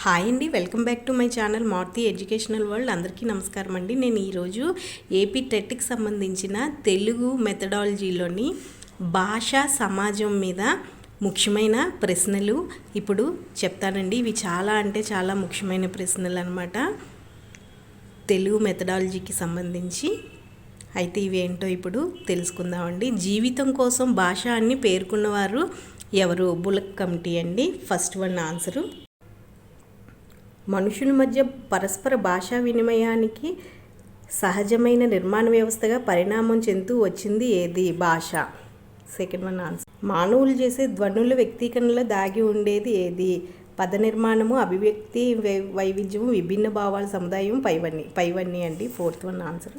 Hi అండి welcome back to my channel Maruti educational world అందరికీ నమస్కారం అండి. నేను ఈరోజు ఏపీ టెట్కి సంబంధించిన తెలుగు మెథడాలజీలోని భాష సమాజం మీద ముఖ్యమైన ప్రశ్నలు ఇప్పుడు చెప్తానండి. ఇవి చాలా అంటే చాలా ముఖ్యమైన ప్రశ్నలు అనమాట తెలుగు మెథడాలజీకి సంబంధించి అయితే ఇవేంటో ఇప్పుడు తెలుసుకుందామండి. జీవితం కోసం భాష అని పేర్కొన్నవారు ఎవరు? బులక్ కమిటీ అండి. ఫస్ట్ వన్ ఆన్సరు మనుషుల మధ్య పరస్పర భాషా వినిమయానికి సహజమైన నిర్మాణ వ్యవస్థగా పరిణామం చెందుతూ వచ్చింది ఏది? భాష. సెకండ్ వన్ ఆన్సర్ మానవులు చేసే ధ్వనుల వ్యక్తీకరణలో దాగి ఉండేది ఏది? పద నిర్మాణము అభివ్యక్తి వై- వైవిధ్యము విభిన్న భావాల సముదాయం పైవన్నీ పైవన్నీ అండి. ఫోర్త్ వన్ ఆన్సర్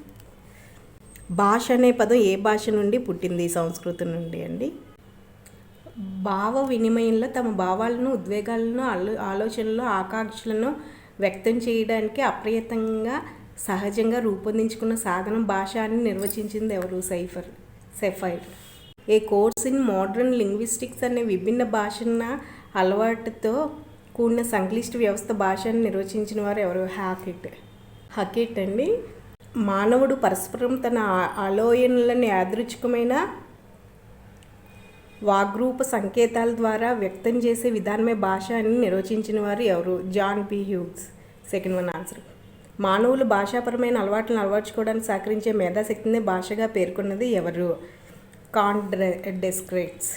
భాష అనే పదం ఏ భాష నుండి పుట్టింది? సంస్కృతం నుండి అండి. భావ వినిమయంలో తమ భావాలను ఉద్వేగాలను ఆలో ఆలోచనలు ఆకాంక్షలను వ్యక్తం చేయడానికి అప్రయత్నంగా సహజంగా రూపొందించుకున్న సాధనం భాష అని నిర్వచించింది ఎవరు? Sapir Sapir a course in modern linguistics అనే విభిన్న భాషన అలవాటుతో కూడిన సంక్లిష్ట వ్యవస్థ భాషను నిర్వచించిన వారు ఎవరు? హ్యాకెట్ హకెట్ అండి. మానవుడు పరస్పరం తన ఆ- ఆలోచనలను యాదృచ్ఛికమైన వాగ్రూప సంకేతాల ద్వారా వ్యక్తం చేసే విధానమే భాష అని నిర్వచించిన వారు ఎవరు? John P. Hughes. Second one answer. మానవులు భాషాపరమైన అలవాట్లను అలవర్చుకోవడానికి సహకరించే మేధాశక్తిని భాషగా పేర్కొన్నది ఎవరు? కాన్ డెస్క్రేట్స్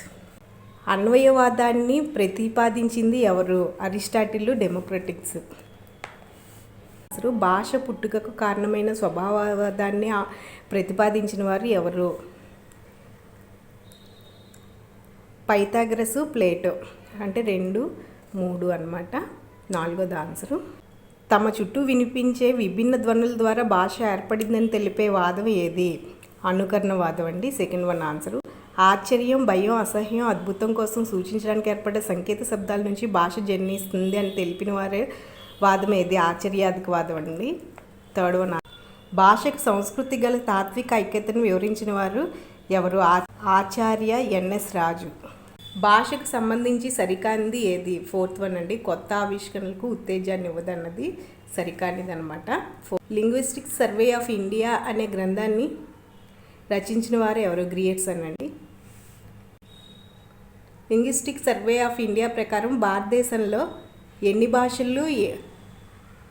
అన్వయవాదాన్ని ప్రతిపాదించింది ఎవరు? Aristotle Democritus. అసలు భాష పుట్టుకకు కారణమైన స్వభావవాదాన్ని ప్రతిపాదించిన వారు ఎవరు? పైథాగ్రసు ప్లేటో అంటే రెండు మూడు అన్నమాట. నాలుగోది ఆన్సరు. తమ చుట్టూ వినిపించే విభిన్న ధ్వనుల ద్వారా భాష ఏర్పడిందని తెలిపే వాదం ఏది? అనుకరణవాదం అండి. Second one answer. ఆశ్చర్యం భయం అసహ్యం అద్భుతం కోసం సూచించడానికి ఏర్పడే సంకేత శబ్దాల నుంచి భాష జన్మిస్తుంది అని తెలిపిన వారే వాదం ఏది? ఆశ్చర్యాధిక వాదం అండి. థర్డ్ వన్ భాషకు సంస్కృతి గల తాత్విక ఐక్యతను వివరించిన వారు ఎవరు? ఆ- ఆచార్య ఎన్ఎస్ రాజు. భాషకు సంబంధించి సరికానిది ఏది? ఫోర్త్ వన్ అండి. కొత్త ఆవిష్కరణలకు ఉత్తేజాన్ని ఇవ్వదన్నది సరికానిది అనమాట లింగ్విస్టిక్ సర్వే ఆఫ్ ఇండియా అనే గ్రంథాన్ని రచించిన వారు ఎవరు? గ్రియేట్స్ అనండి. లింగ్విస్టిక్ సర్వే ఆఫ్ ఇండియా ప్రకారం భారతదేశంలో ఎన్ని భాషలు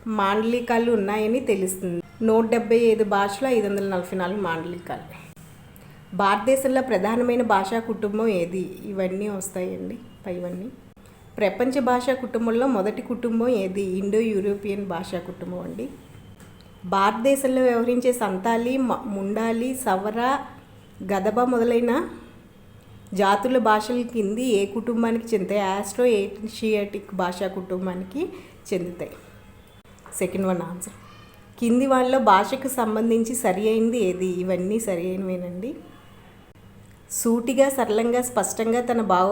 మాండలికాలు ఉన్నాయని తెలుస్తుంది? నూట డెబ్బై ఐదు భాషలు ఐదు వందల నలభై నాలుగు మాండలికాలు. భారతదేశంలో ప్రధానమైన భాషా కుటుంబం ఏది? ఇవన్నీ వస్తాయండి. పైవన్నీ. ప్రపంచ భాషా కుటుంబంలో మొదటి కుటుంబం ఏది? ఇండో యూరోపియన్ భాషా కుటుంబం అండి. భారతదేశంలో వ్యవహరించే సంతాలి ముండాలి సవర గదబ మొదలైన జాతుల భాషల కింది ఏ కుటుంబానికి చెందుతాయి? ఆస్ట్రో ఏషియాటిక్ భాషా కుటుంబానికి చెందుతాయి. Second one answer. కింది వాళ్ళలో భాషకు సంబంధించి సరి అయింది ఏది? ఇవన్నీ సరి అయినవేనండి. సూటిగా సరళంగా స్పష్టంగా తన భావ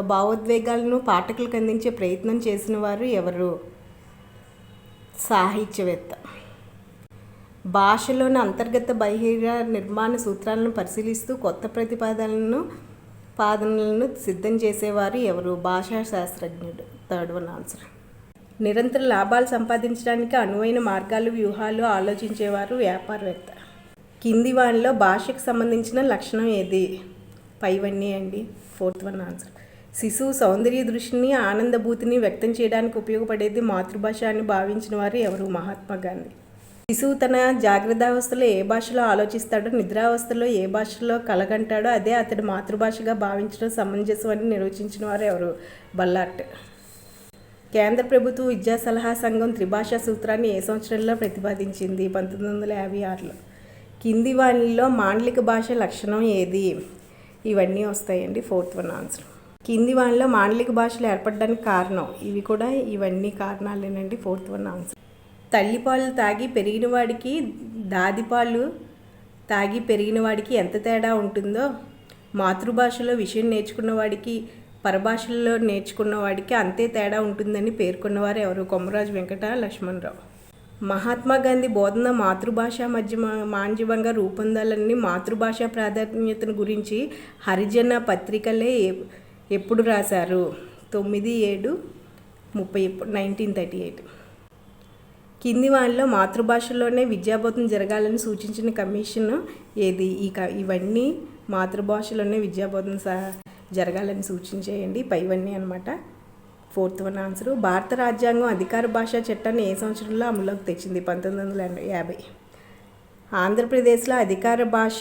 భావోద్వేగాలను పాఠకులకు అందించే ప్రయత్నం చేసిన వారు ఎవరు? సాహిత్యవేత్త. భాషలోని అంతర్గత బహిర నిర్మాణ సూత్రాలను పరిశీలిస్తూ కొత్త ప్రతిపాదనలను పాదనలను సిద్ధం చేసేవారు ఎవరు? భాషా శాస్త్రజ్ఞుడు థర్డ్ వన్ ఆన్సర్. నిరంతర లాభాలు సంపాదించడానికి అనువైన మార్గాలు వ్యూహాలు ఆలోచించేవారు వ్యాపారవేత్త. కింది వానిలో భాషకు సంబంధించిన లక్షణం ఏది? పైవన్నీ అండి. Fourth one answer. శిశువు సౌందర్య దృష్టిని ఆనందభూతిని వ్యక్తం చేయడానికి ఉపయోగపడేది మాతృభాష అని భావించిన వారు ఎవరు? మహాత్మా గాంధీ. శిశువు తన జాగ్రత్తావస్థలో ఏ భాషలో ఆలోచిస్తాడో నిద్రావస్థలో ఏ భాషలో కలగంటాడో అదే అతడి మాతృభాషగా భావించడం సమంజసం అని నిర్వచించిన వారు ఎవరు? బల్లాట్ కేంద్ర ప్రభుత్వ విద్యా సలహా సంఘం త్రిభాషా సూత్రాన్ని ఏ సంవత్సరంలో ప్రతిపాదించింది? పంతొమ్మిది వందల యాభై ఆరులో. కింది వాణిలో మాండలిక భాష లక్షణం ఏది? ఇవన్నీ వస్తాయండి ఫోర్త్ వన్ ఆన్సర్. కింది వాణిలో మాండలిక భాషలు ఏర్పడడానికి కారణం ఇవి కూడా ఇవన్నీ కారణాలేనండి ఫోర్త్ వన్ ఆన్సర్. తల్లిపాలు తాగి పెరిగిన వాడికి దాదిపాలు తాగి పెరిగిన వాడికి ఎంత తేడా ఉంటుందో మాతృభాషలో విషయం నేర్చుకున్న వాడికి పరభాషల్లో నేర్చుకున్న వాడికి అంతే తేడా ఉంటుందని పేర్కొన్నవారు ఎవరు? కొమ్మరాజు వెంకట లక్ష్మణరావు. మహాత్మా గాంధీ బోధన మాతృభాష మధ్య మాంజవంగా రూపొందాలని మాతృభాష ప్రాధాన్యతను గురించి హరిజన పత్రికలే ఎ- ఎప్పుడు రాశారు? తొమ్మిది ఏడు ముప్పై నైన్టీన్ థర్టీ ఎయిట్ కింది వాళ్ళలో మాతృభాషలోనే విద్యాబోధన జరగాలని సూచించిన కమిషన్ ఏది? ఈ క ఇవన్నీ మాతృభాషలోనే విద్యాబోధన స జరగాలని సూచించేయండి. పైవన్నీ అనమాట ఫోర్త్ వన్ ఆన్సరు. భారత రాజ్యాంగం అధికార భాషా చట్టాన్ని ఏ సంవత్సరంలో అమలులోకి తెచ్చింది? పంతొమ్మిది వందల ఎనభై- యాభై. ఆంధ్రప్రదేశ్లో అధికార భాష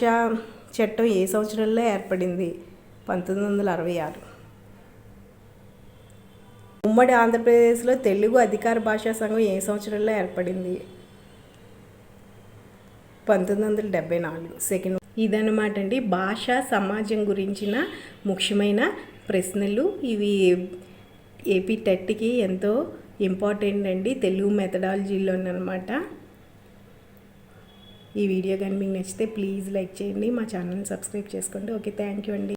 చట్టం ఏ సంవత్సరంలో ఏర్పడింది? పంతొమ్మిది వందల అరవై ఆరు. ఉమ్మడి ఆంధ్రప్రదేశ్లో తెలుగు అధికార భాషా సంఘం ఏ సంవత్సరంలో ఏర్పడింది? పంతొమ్మిది వందల డెబ్బై నాలుగు. సెకండ్. ఇదన్నమాట అండి. భాష సమాజం గురించిన ముఖ్యమైన ప్రశ్నలు. ఇవి ఏపీ టెట్కి ఎంతో ఇంపార్టెంట్ అండి తెలుగు మెథడాలజీలోనమాట ఈ వీడియో కానీ మీకు నచ్చితే ప్లీజ్ లైక్ చేయండి మా ఛానల్ని సబ్స్క్రైబ్ చేసుకోండి. ఓకే థ్యాంక్ యూ అండి.